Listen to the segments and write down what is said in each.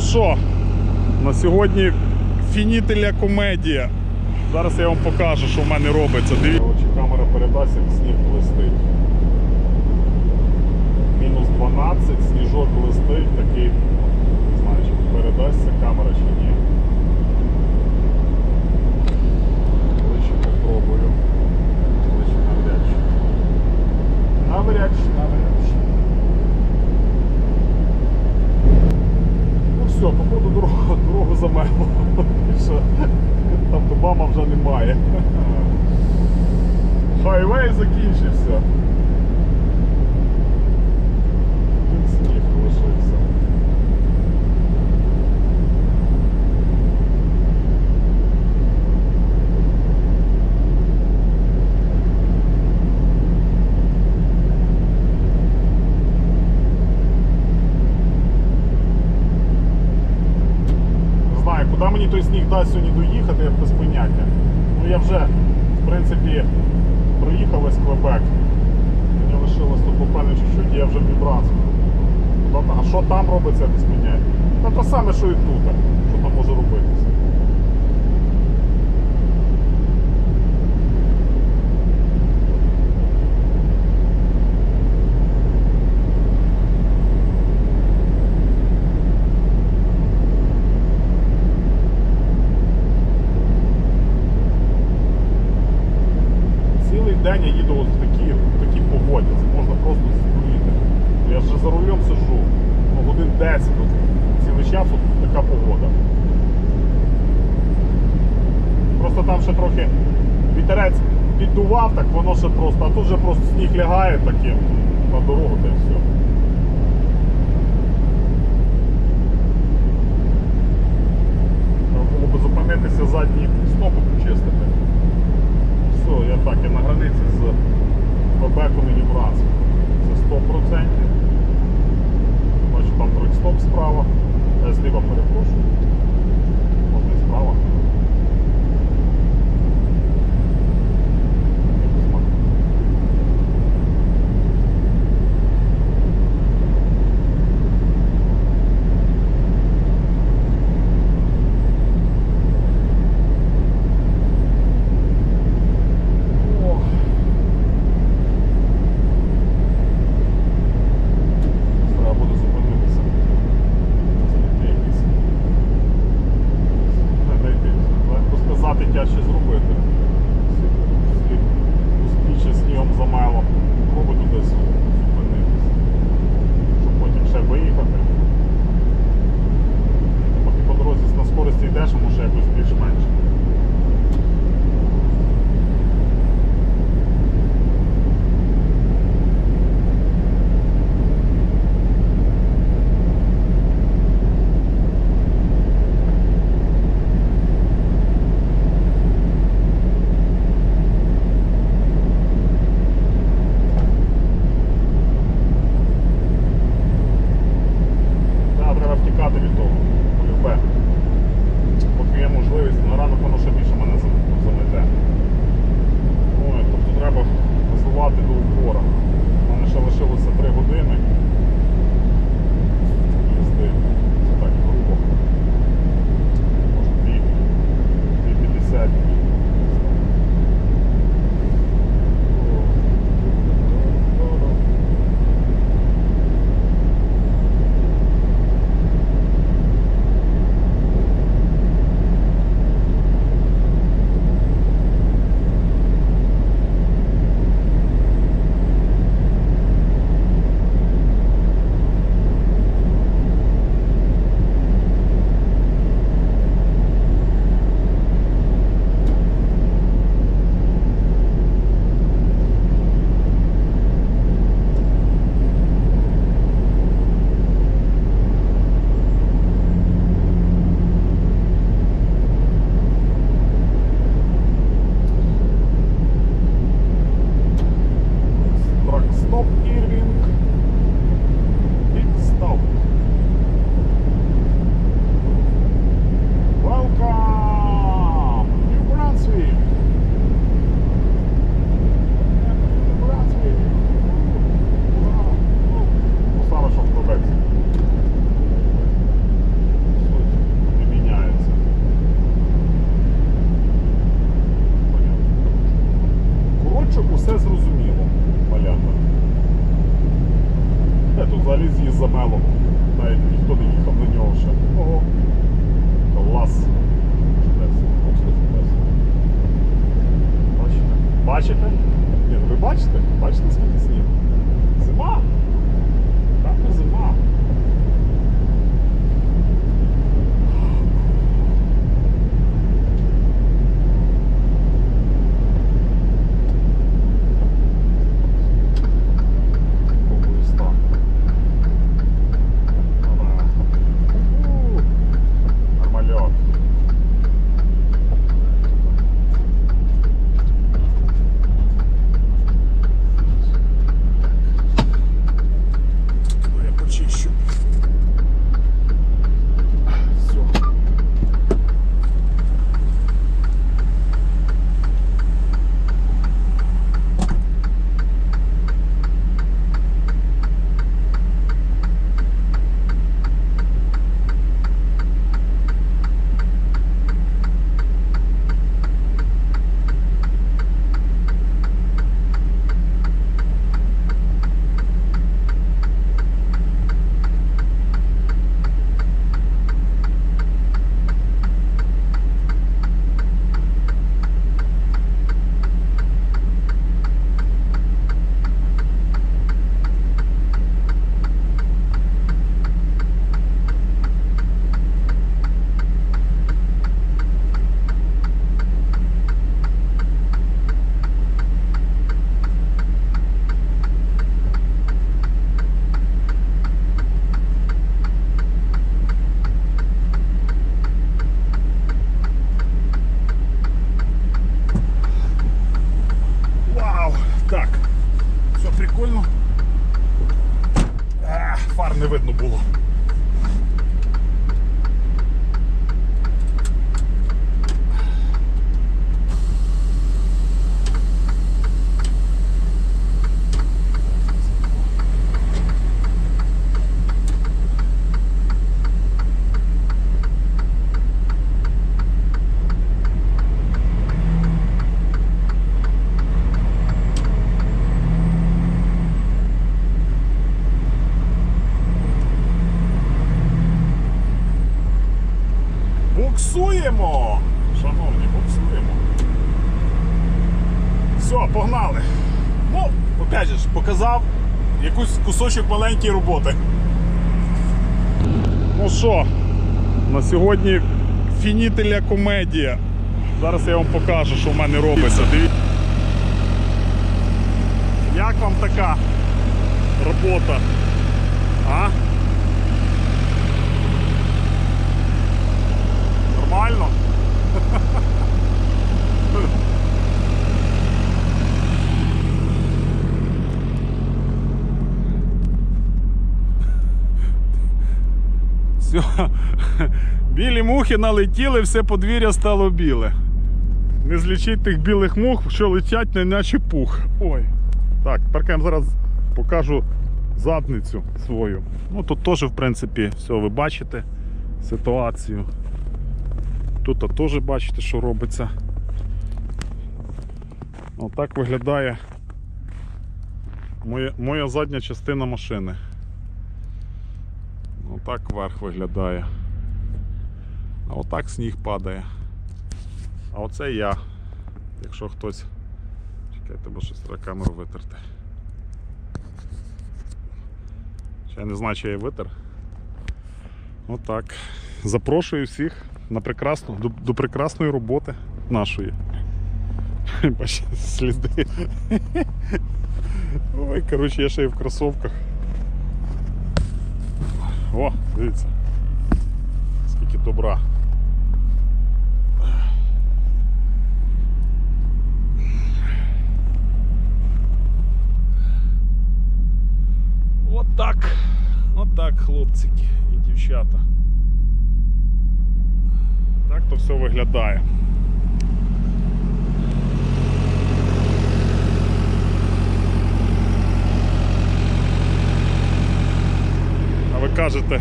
Ну що, на сьогодні фінітеля комедія. Зараз я вам покажу, що в мене робиться. Дивіться. Камера передасть, як сніг блистить. Мінус 12, сніжок блистить, такий. Не знаю, чи передасться камера чи ні. Ближче попробую. Ближче навряд чи. Навряд чи, навряд чи. Ну все, походу дорогу, дорогу замело. Більше автобама вже немає. Хайвей закінчився. Один сніг лишився. Не знаю, куди мені той сніг дасть сьогодні доїхати, я без поняття. Ну я вже, в принципі, проїхав весь Квебек. Мені лишилось тут буквально чуть-чуть, я вже в Нібранску. А що там робиться, без мене? Та те саме, що і тут. Що там може робитися. Цілий день я їду от в такій, в такій погоді. Це можна просто здуріти. Я вже за рулем сижу. Ну, годин 10 от, цілий час от така погода. Просто там ще трохи вітерець піддував, так воно ще просто, а тут вже просто сніг лягає таким на дорогу та й все. Треба було би зупинитися задні стопи почистити. Все, я так, я на границі з Бебеком і Нібрансом. Це 100%. Бачу, там тройстоп. все зрозуміло, малята. Е, тут заліз з'їзд замелом. Навіть ніхто буксуємо! Шановні, буксуємо. Все, погнали. Ну, опять же, показав якийсь кусочок маленької роботи. Ну що, на сьогодні фінітеля комедія. Зараз я вам покажу, що в мене робиться. Дивіться. Як вам така робота? А? Нормально? Все. Білі мухи налетіли, все подвір'я стало біле. Не злічить тих білих мух, що летять, не наче пух. Ой. Так, тепер зараз покажу задницю свою. Ну тут теж, в принципі, все, ви бачите ситуацію. Тут теж бачите, що робиться. Отак виглядає моя, моя задня частина машини. Отак верх виглядає. А отак сніг падає. А оце я. Якщо хтось. Чекайте, бо щось треба камеру витерти. Ще я не знаю, чи я її витер. Отак. Запрошую всіх на прекрасну, до, до прекрасної роботи нашої. Бачите, сліди. Ой, коротше, я ще й в кросовках. О, дивіться. Скільки добра. Отак. Отак, хлопчики і дівчата. Так то все виглядає. А ви кажете.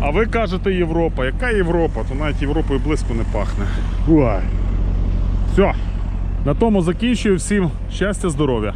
А ви кажете Європа. Яка Європа? То навіть Європою близько не пахне. Ой. Все. На тому закінчую. Всім щастя, здоров'я.